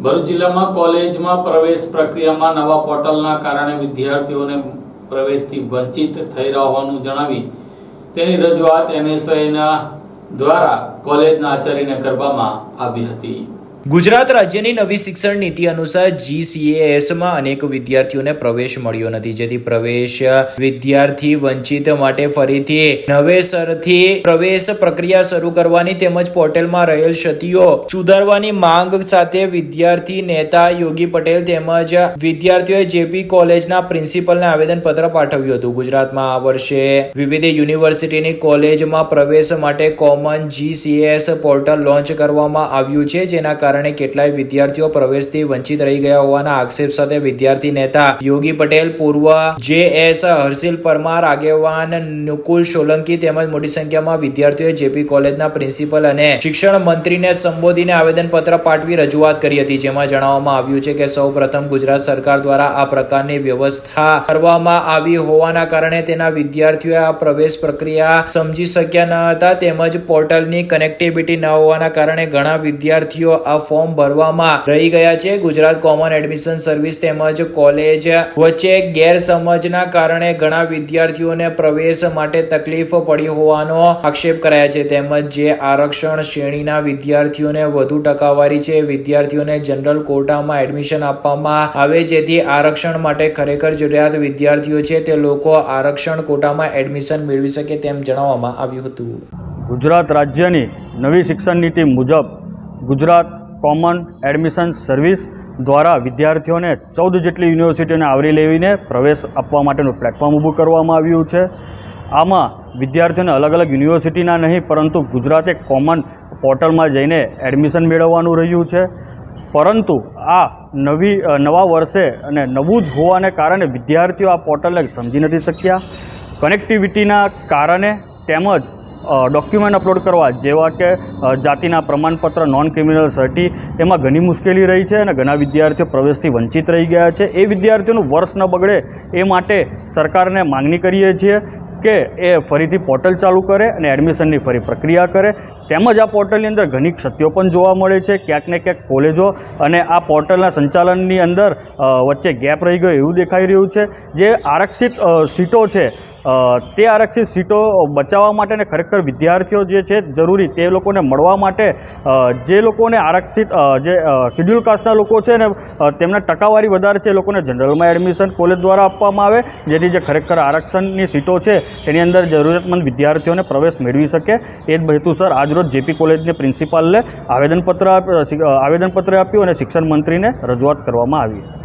ભરૂચ જિલ્લામાં કોલેજમાં પ્રવેશ પ્રક્રિયામાં નવા પોર્ટલના કારણે વિદ્યાર્થીઓને પ્રવેશથી વંચિત થઈ રહ્યા હોવાનું જણાવી તેની રજૂઆત એનએસઆઈના દ્વારા કોલેજના આચાર્યને કરવામાં આવી હતી. ગુજરાત રાજ્યની નવી શિક્ષણ નીતિ અનુસાર જીસીએએસમાં અનેક વિદ્યાર્થીઓને પ્રવેશ મળ્યો નથી. જેથી પ્રવેશ વિદ્યાર્થી વંચિત માટે ફરીથી નવેસરથી પ્રવેશ પ્રક્રિયા શરૂ કરવાની તેમજ પોર્ટલમાં રહેલ ક્ષતિઓ સુધારવાની માંગ સાથે વિદ્યાર્થી નેતા યોગી પટેલ તેમજ વિદ્યાર્થીઓએ જેપી કોલેજના પ્રિન્સિપલને આવેદનપત્ર પાઠવ્યું હતું. ગુજરાતમાં આ વર્ષે વિવિધ યુનિવર્સિટીની કોલેજમાં પ્રવેશ માટે કોમન જીસીએસ પોર્ટલ લોન્ચ કરવામાં આવ્યું છે. જેના કારણે કેટલાય વિદ્યાર્થીઓ પ્રવેશથી વંચિત રહી ગયા હોવાના આક્ષેપ સાથે વિદ્યાર્થી નેતા યોગી પટેલ, પૂર્વ જેએસ હર્ષિલ પરમાર, આગેવાન નુકુલ સોલંકી તેમજ મોટી સંખ્યામાં વિદ્યાર્થીઓએ જેપી કોલેજના પ્રિન્સિપલ અને શિક્ષણ મંત્રીને સંબોધીને આવેદનપત્ર પાઠવી રજૂઆત કરી હતી. જેમાં જણાવવામાં આવ્યું છે કે સૌ ગુજરાત સરકાર દ્વારા આ પ્રકારની વ્યવસ્થા કરવામાં આવી હોવાના કારણે તેના વિદ્યાર્થીઓએ આ પ્રવેશ પ્રક્રિયા સમજી શક્યા ન હતા તેમજ પોર્ટલની કનેક્ટિવિટી ન હોવાના કારણે ઘણા વિદ્યાર્થીઓ આ ફોર્મ ભરવામાં રહી ગયા છે. ગુજરાત કોમન એડમિશન સર્વિસ તેમજ કોલેજ વચ્ચે ગેરસમજના કારણે ઘણા વિદ્યાર્થીઓને પ્રવેશ માટે તકલીફ પડી હોવાનો આક્ષેપ કરાયા છે. તેમજ જે આરક્ષણ શ્રેણીના વિદ્યાર્થીઓને વધુ ટકાવારી છે, વિદ્યાર્થીઓને જનરલ કોટામાં એડમિશન આપવામાં આવે, જેથી આરક્ષણ માટે ખરેખર જરૂરિયાત વિદ્યાર્થીઓ છે, તે લોકો આરક્ષણ કોટામાં એડમિશન મેળવી શકે તેમ જણાવવામાં આવ્યું હતું. ગુજરાત રાજ્યની નવી શિક્ષણ નીતિ મુજબ ગુજરાત કોમન એડમિશન સર્વિસ દ્વારા વિદ્યાર્થીઓને ચૌદ જેટલી યુનિવર્સિટીઓને આવરી લેવીને પ્રવેશ આપવા માટેનું પ્લેટફોર્મ ઊભું કરવામાં આવ્યું છે. આમાં વિદ્યાર્થીઓને અલગ અલગ યુનિવર્સિટીના નહીં, પરંતુ ગુજરાતે કોમન પોર્ટલમાં જઈને એડમિશન મેળવવાનું રહ્યું છે. પરંતુ આ નવી નવા વર્ષે અને નવું જ હોવાને કારણે વિદ્યાર્થીઓ આ પોર્ટલને સમજી નથી શક્યા. કનેક્ટિવિટીના કારણે તેમજ ડોક્યુમેન્ટ અપલોડ કરવા, જેવા કે જાતિના પ્રમાણપત્ર નોન ક્રિમિનલ સર્ટી એમાં ઘણી મુશ્કેલી રહી છે અને ઘણા વિદ્યાર્થીઓ પ્રવેશથી વંચિત રહી ગયા છે. એ વિદ્યાર્થીઓનું વર્ષ ન બગડે એ માટે સરકારને માંગણી કરીએ છીએ કે એ ફરીથી પોર્ટલ ચાલુ કરે અને એડમિશનની ફરી પ્રક્રિયા કરે. તેમજ આ પોર્ટલની અંદર ઘણી ક્ષતિઓ પણ જોવા મળે છે. ક્યાંક ને ક્યાંક કોલેજો અને આ પોર્ટલના સંચાલનની અંદર વચ્ચે ગેપ રહી ગયો એવું દેખાઈ રહ્યું છે. જે આરક્ષિત સીટો છે તે આરક્ષિત સીટો બચાવવા માટે ને ખરેખર વિદ્યાર્થીઓ જે છે જરૂરી તે લોકોને મળવા માટે જે લોકોને આરક્ષિત જે શિડ્યુલ કાસ્ટના લોકો છે ને તેમના ટકાવારી વધારે છે એ લોકોને જનરલમાં એડમિશન કોલેજ દ્વારા આપવામાં આવે. જેથી જે ખરેખર આરક્ષણની સીટો છે તેની અંદર જરૂરિયાતમંદ વિદ્યાર્થીઓને પ્રવેશ મેળવી શકે. એ જ હેતુસર આજરોજ જેપી કોલેજને પ્રિન્સિપાલને આવેદનપત્ર આવેદનપત્ર આપ્યું અને શિક્ષણ મંત્રીને રજૂઆત કરવામાં આવી.